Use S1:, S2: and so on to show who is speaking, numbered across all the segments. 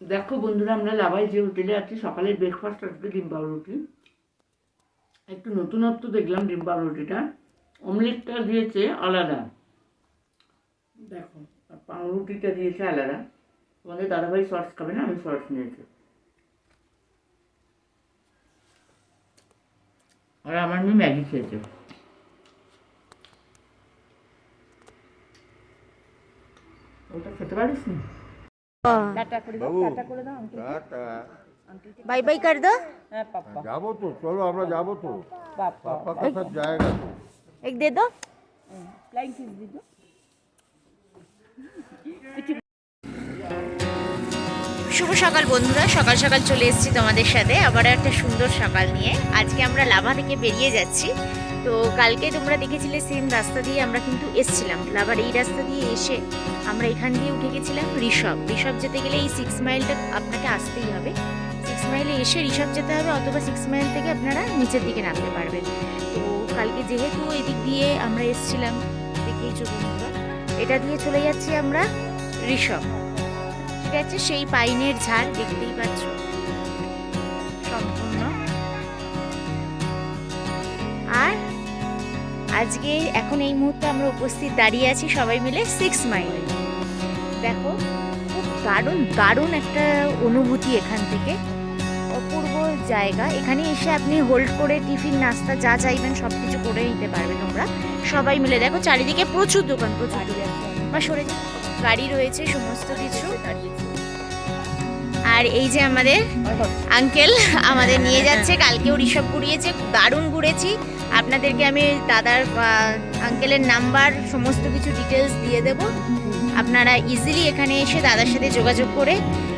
S1: দেখো বন্ধুরা, আমরা লাভাই যে হোটেলে আছি সকালে ব্রেকফাস্ট আজকে ডিম পাউরুটি। একটু নতুনত্ব দেখলাম ডিম পাউরুটিটা। অমলেটটা দিয়েছে আলাদা। দেখো, আর পাউরুটিটা দিয়েছে আলাদা। তোমাদের দাদাভাই সস খাবে না? আমি সস নিয়েছি। আর আমার মেয়ে ম্যাগি খেয়েছে। ওটা খেতে পারিস না
S2: বাবু টাটা
S3: বাই বাই কর দো
S2: যাবো তো চলো আমরা যাবো তো পাপা কোথার জায়গা তো
S3: एक दे दो শুভ সকাল বন্ধুরা সকাল সকাল চলে এসেছি তোমাদের সাথে আবার একটা সুন্দর সকাল নিয়ে আজকে আমরা লাভা থেকে বেরিয়ে যাচ্ছি তো কালকে তোমরা দেখেছিলে সেম রাস্তা দিয়ে আমরা কিন্তু এসছিলাম। আবার এই রাস্তা দিয়ে এসে আমরা এখান দিয়ে উঠে গেছিলাম ঋষভ। ঋষভ যেতে গেলে এই সিক্স মাইলটা আপনাকে আসতেই হবে। সিক্স মাইলে এসে ঋষভ যেতে হবে অথবা সিক্স মাইল থেকে আপনারা নিচের দিকে নামতে পারবেন। তো কালকে যেহেতু এদিক দিয়ে আমরা এসছিলাম, দেখেই বন্ধুরা এটা দিয়ে চলে যাচ্ছি আমরা ঋষভ। ঠিক আছে? সেই পাইনের ঝাড় দেখতেই পাচ্ছ। আজকে এখন এই মুহূর্তে আমরা উপস্থিত দাঁড়িয়ে আছি সবাই মিলে সিক্স মাইলে দেখো, খুব দারুণ দারুণ একটা অনুভূতি এখান থেকে। অপূর্ব জায়গা। এখানে এসে আপনি হোল্ড করে টিফিন, নাস্তা যা চাইবেন সব কিছু করে নিতে পারবে তোমরা। সবাই মিলে দেখো, চারিদিকে প্রচুর দোকান, প্রচুর বা সরে। গাড়ি রয়েছে, সমস্ত কিছু। আর এই যে আমাদের আঙ্কেল আমাদের নিয়ে যাচ্ছে কালকেও ঋষভ ঘুরিয়েছে দারুণ ঘুরেছি। আপনাদেরকে আমি দাদার আঙ্কেলের নাম্বার সমস্ত কিছু ডিটেলস দিয়ে দেব। আপনারা ইজিলি এখানে এসে দাদার সাথে যোগাযোগ করে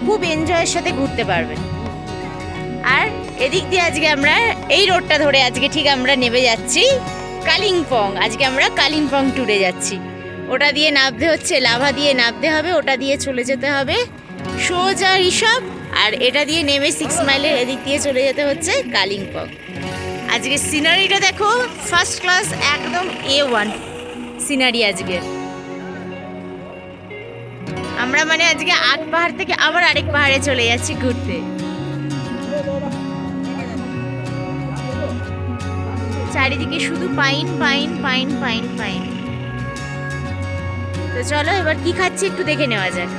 S3: খুব এনজয়ের সাথে ঘুরতে পারবেন। আর এদিক দিয়ে আজকে আমরা, এই রোডটা ধরে আজকে ঠিক আমরা নেমে যাচ্ছি কালিম্পং। আজকে আমরা কালিম্পং ট্যুরে যাচ্ছি। ওটা দিয়ে নামতে হচ্ছে, লাভা দিয়ে নামতে হবে, ওটা দিয়ে চলে যেতে হবে সোজা ঋষভ, আর এটা দিয়ে নেমে সিক্স মাইলের এদিক দিয়ে চলে যেতে হচ্ছে কালিম্পং। আজকে সিনারিটা দেখো ফার্স্ট ক্লাস একদম এ ওয়ান সিনারি আজকে। আমরা মানে আজকে আট পাহাড় থেকে আবার আরেক পাহাড়ে চলে যাচ্ছি ঘুরতে। চারিদিকে শুধু pine pine pine pine pine তো চলো, এবার কি খাচ্ছি একটু দেখে নেওয়া যাক।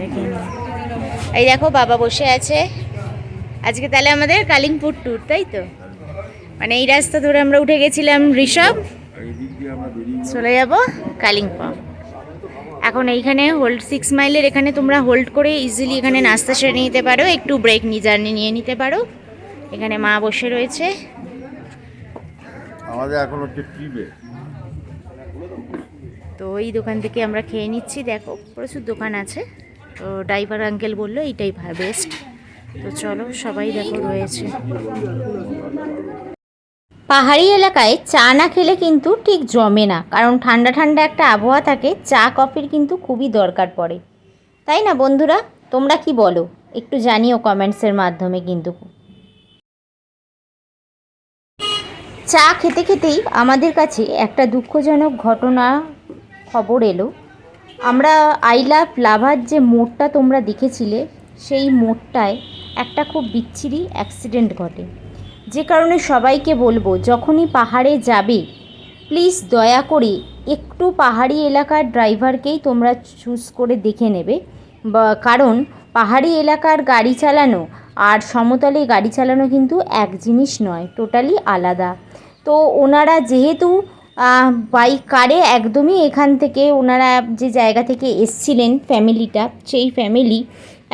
S3: দেখে এই দেখো বাবা বসে আছে। আজকে তাহলে আমাদের কালিম্পুর ট্যুর তাই তো? মানে এই রাস্তা ধরে আমরা উঠে গেছিলাম ঋষভ। চলে যাব কালিম্পং। এখন এইখানে হোল্ড সিক্স মাইলের এখানে তোমরা হোল্ড করে ইজিলি এখানে নাস্তা সেরে নিতে পারো একটু ব্রেক নিয়ে জার্নি নিয়ে নিতে পারো। এখানে মা বসে রয়েছে।
S2: আমাদের এখন হচ্ছে ট্রিপে
S3: তো এই দোকান থেকে আমরা খেয়ে নিচ্ছি। দেখো প্রচুর দোকান আছে। তো ড্রাইভার আঙ্কেল বলল, এইটাই বেস্ট তো চলো, সবাই দেখো রয়েছে। পাহাড়ি এলাকায় চা না খেলে কিন্তু ঠিক জমে না, কারণ ঠান্ডা ঠান্ডা একটা আবহাওয়া থাকে, চা, কফির কিন্তু খুবই দরকার পড়ে। তাই না বন্ধুরা? তোমরা কি বলো? একটু জানিও কমেন্টসের মাধ্যমে কিন্তু। চা খেতে খেতেই আমাদের কাছে একটা দুঃখজনক ঘটনা খবর এলো। আমরা আই লাভ লাভার যে মোড়টা তোমরা দেখেছিলে, সেই মোড়টায় একটা খুব বিচ্ছিরি অ্যাক্সিডেন্ট ঘটে। যে কারণে সবাইকে বলব, যখনই পাহাড়ে যাবে, প্লিজ দয়া করে একটু পাহাড়ি এলাকার ড্রাইভারকেই তোমরা চুজ করে দেখে নেবে। কারণ পাহাড়ি এলাকার গাড়ি চালানো আর সমতলে গাড়ি চালানো কিন্তু এক জিনিস নয়, টোটালি আলাদা। তো ওনারা যেহেতু বাইক কারে একদমই এখান থেকে ওনারা যে জায়গা থেকে এসছিলেন ফ্যামিলিটা সেই ফ্যামিলি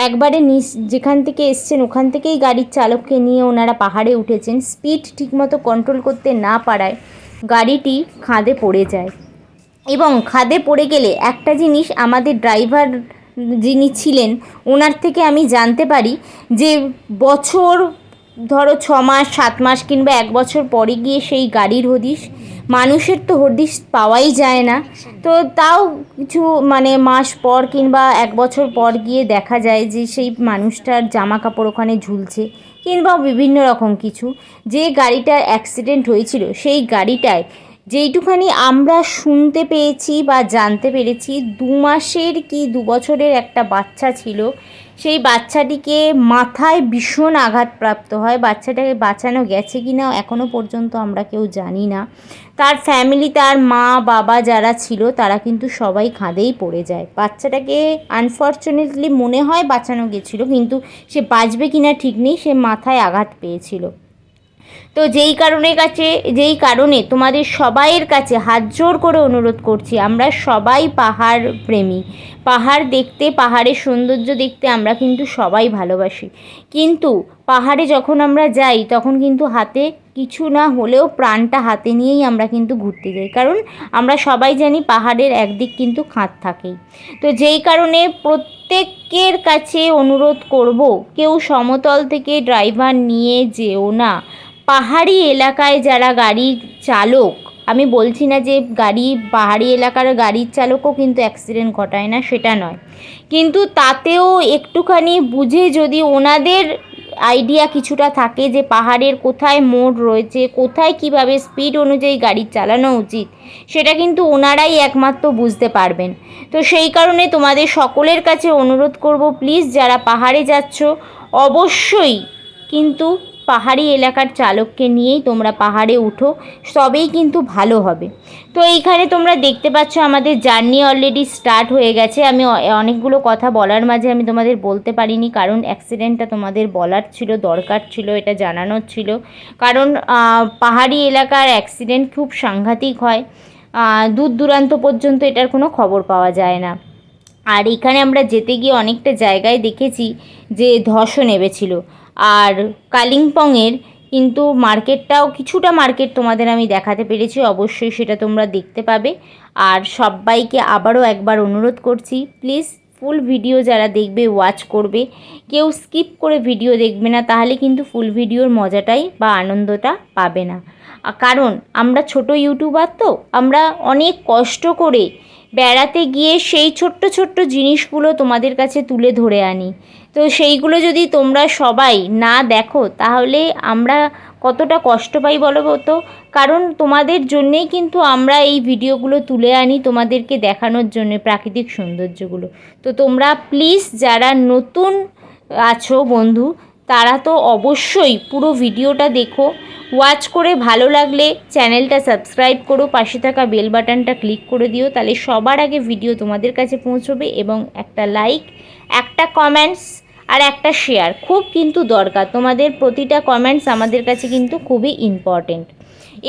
S3: একবারে নিস, যেখান থেকে এসছেন ওখান থেকেই গাড়ির চালককে নিয়ে ওনারা পাহাড়ে উঠেছেন। স্পিড ঠিকমতো কন্ট্রোল করতে না পারায় গাড়িটি খাদে পড়ে যায়। এবং খাদে পড়ে গেলে একটা জিনিস আমাদের ড্রাইভার যিনি ছিলেন, ওনার থেকে আমি জানতে পারি যে বছর ধরো ছ মাস, সাত মাস কিংবা এক বছর পরে গিয়ে সেই গাড়ির হদিশ মানুষের তো হদিশ পাওয়াই যায় না। তো তাও কিছু মানে মাস পর কিংবা এক বছর পর গিয়ে দেখা যায় যে সেই মানুষটার জামা কাপড় ওখানে ঝুলছে কিংবা বিভিন্ন রকম কিছু। যে গাড়িটার অ্যাক্সিডেন্ট হয়েছিল, সেই গাড়িটায় যেইটুখানি আমরা শুনতে পেয়েছি বা জানতে পেরেছি, দু মাসের কি দু বছরের একটা বাচ্চা ছিল সেই বাচ্চাটিকে মাথায় ভীষণ আঘাতপ্রাপ্ত হয়। বাচ্চাটাকে বাঁচানো গেছে কি না এখনও পর্যন্ত আমরা কেউ জানি না। তার ফ্যামিলি তার মা, বাবা যারা ছিল, তারা কিন্তু সবাই খাঁদেই পড়ে যায়। বাচ্চাটাকে আনফর্চুনেটলি মনে হয় বাঁচানো গেছিল, কিন্তু সে বাঁচবে কি না ঠিক নেই, সে মাথায় আঘাত পেয়েছিল। তো যেই কারণে কাছে, যেই কারণে তোমাদের সবাইয়ের কাছে হাত জোর করে অনুরোধ করছি, আমরা সবাই পাহাড় প্রেমী। পাহাড় দেখতে, পাহাড়ের সৌন্দর্য দেখতে আমরা কিন্তু সবাই ভালোবাসি। কিন্তু পাহাড়ে যখন আমরা যাই, তখন কিন্তু হাতে কিছু না হলেও প্রাণটা হাতে নিয়েই আমরা কিন্তু ঘুরতে যাই। কারণ আমরা সবাই জানি পাহাড়ের একদিক কিন্তু খাঁত থাকেই। তো যেই কারণে প্রত্যেকের কাছে অনুরোধ করব, কেউ সমতল থেকে ড্রাইভার নিয়ে যেও না। পাহাড়ি এলাকায় যারা গাড়ির চালক, আমি বলছি না যে গাড়ি, পাহাড়ি এলাকার গাড়ির চালকও কিন্তু অ্যাক্সিডেন্ট ঘটায় না, সেটা নয়। কিন্তু তাতেও একটুখানি বুঝে যদি ওনাদের আইডিয়া কিছুটা থাকে যে পাহাড়ের কোথায় মোড় রয়েছে, কোথায় কীভাবে স্পিড অনুযায়ী গাড়ি চালানো উচিত, সেটা কিন্তু ওনারাই একমাত্র বুঝতে পারবেন। তো সেই কারণে তোমাদের সকলের কাছে অনুরোধ করব প্লিজ যারা পাহাড়ে যাচ্ছ, অবশ্যই কিন্তু পাহাড়ি এলাকার চালককে নিয়েই তোমরা পাহাড়ে উঠো, সবেই কিন্তু ভালো হবে। তো এইখানে তোমরা দেখতে পাচ্ছ আমাদের জার্নি অলরেডি স্টার্ট হয়ে গেছে। আমি অনেকগুলো কথা বলার মাঝে আমি তোমাদের বলতে পারিনি, কারণ অ্যাক্সিডেন্টটা তোমাদের বলার ছিল, দরকার ছিল, এটা জানানোর ছিল। কারণ পাহাড়ি এলাকার অ্যাক্সিডেন্ট খুব সাংঘাতিক হয়। দূর দূরান্ত পর্যন্ত এটার কোনো খবর পাওয়া যায় না। আর এখানে আমরা যেতে গিয়ে অনেকটা জায়গায় দেখেছি যে ধসও নেমেছিল। আর কালিম্পংয়ের কিন্তু মার্কেটটাও কিছুটা মার্কেট তোমাদের আমি দেখাতে পেরেছি, অবশ্যই সেটা তোমরা দেখতে পাবে। আর সবাইকে আবারও একবার অনুরোধ করছি, প্লিজ ফুল ভিডিও যারা দেখবে ওয়াচ করবে। কেউ স্কিপ করে ভিডিও দেখবে না, তাহলে কিন্তু ফুল ভিডিওর মজাটাই বা আনন্দটা পাবে না। কারণ আমরা ছোট ইউটিউবার তো, আমরা অনেক কষ্ট করে বেড়াতে গিয়ে সেই ছোট্ট ছোট্ট জিনিসগুলো তোমাদের কাছে তুলে ধরে আনি। তো সেইগুলো যদি তোমরা সবাই না দেখো, তাহলে আমরা কতটা কষ্ট পাই বলো তো? কারণ তোমাদের জন্যেই কিন্তু আমরা এই ভিডিওগুলো তুলে আনি তোমাদেরকে দেখানোর জন্য, প্রাকৃতিক সৌন্দর্যগুলো। তো তোমরা প্লিজ যারা নতুন আছো বন্ধু, তারা তো অবশ্যই পুরো ভিডিওটা দেখো। ওয়াচ করে ভালো লাগলে চ্যানেলটা সাবস্ক্রাইব করো, পাশে থাকা বেল বাটনটা ক্লিক করে দিও, তাহলে সবার আগে ভিডিও তোমাদের কাছে পৌঁছবে এবং একটা লাইক একটা কমেন্টস আর একটা শেয়ার খুব কিন্তু দরকার। তোমাদের প্রতিটা কমেন্টস আমাদের কাছে কিন্তু খুবই ইম্পর্টেন্ট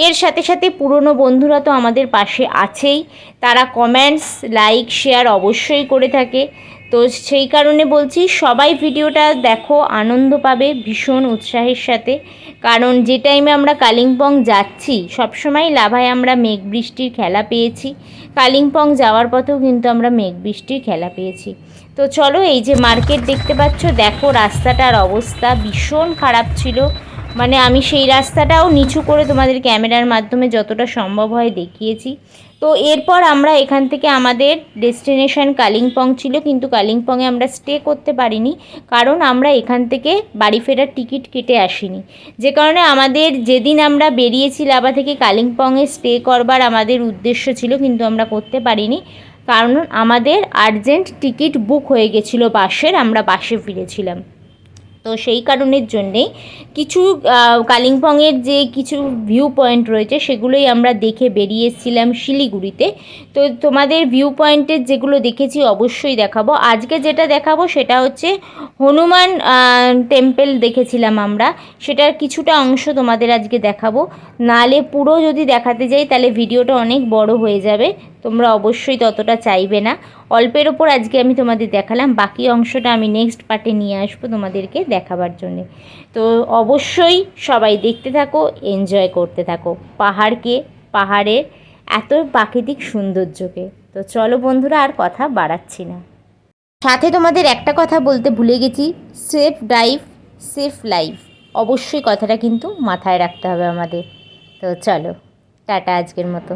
S3: এর সাথে সাথে পুরনো বন্ধুরা তো আমাদের পাশে আছেই। তারা কমেন্টস লাইক শেয়ার অবশ্যই করে থাকে। তো সেই কারণে বলছি, সবাই ভিডিওটা দেখো, আনন্দ পাবে ভীষণ উৎসাহের সাথে। কারণ যে টাইমে আমরা কালিম্পং যাচ্ছি, সবসময় লাভায় আমরা মেঘ বৃষ্টির খেলা পেয়েছি। কালিম্পং যাওয়ার পথেও কিন্তু আমরা মেঘ বৃষ্টির খেলা পেয়েছি। তো চলো এই যে মার্কেট দেখতে পাচ্ছ, দেখো রাস্তাটার অবস্থা ভীষণ খারাপ ছিল। মানে আমি সেই রাস্তাটাও নিচু করে তোমাদের ক্যামেরার মাধ্যমে যতটা সম্ভব হয় দেখিয়েছি। তো এরপর আমরা এখান থেকে আমাদের ডেস্টিনেশন কালিম্পং ছিল, কিন্তু কালিম্পংয়ে আমরা স্টে করতে পারিনি, কারণ আমরা এখান থেকে বাড়ি ফেরার টিকিট কেটে আসিনি। যে কারণে আমাদের যেদিন আমরা বেরিয়েছি লাভা থেকে কালিম্পংয়ে স্টে করবার আমাদের উদ্দেশ্য ছিল, কিন্তু আমরা করতে পারিনি। কারণ আমাদের আর্জেন্ট টিকিট বুক হয়ে গেছিল বাসের, আমরা বাসে ফিরেছিলাম। তো সেই কারণের জন্যে কিছু কালিম্পংয়ের যে কিছু ভিউ পয়েন্ট রয়েছে, সেগুলোই আমরা দেখে বেরিয়ে এসেছিলাম শিলিগুড়িতে। তো তোমাদের ভিউ পয়েন্টের যেগুলো দেখেছি অবশ্যই দেখাবো। আজকে যেটা দেখাবো সেটা হচ্ছে হনুমান টেম্পল দেখেছিলাম আমরা। সেটার কিছুটা অংশ তোমাদের আজকে দেখাবো। নালে পুরো যদি দেখাতে যাই তাহলে ভিডিওটা অনেক বড় হয়ে যাবে। তোমরা অবশ্যই ততটা চাইবে না। অল্পের ওপর আজকে আমি তোমাদের দেখালাম। বাকি অংশটা আমি নেক্সট পার্টে নিয়ে আসব তোমাদেরকে দেখাবার জন্যে। তো অবশ্যই সবাই দেখতে থাকো এনজয় করতে থাকো। পাহাড়কে, পাহাড়ের এত প্রাকৃতিক সৌন্দর্যকে। তো চলো বন্ধুরা, আর কথা বাড়াচ্ছি না। সাথে তোমাদের একটা কথা বলতে ভুলে গেছি। সেফ ড্রাইভ সেফ লাইফ অবশ্যই কথাটা কিন্তু মাথায় রাখতে হবে আমাদের। তো চলো, টাটা আজকের মতো।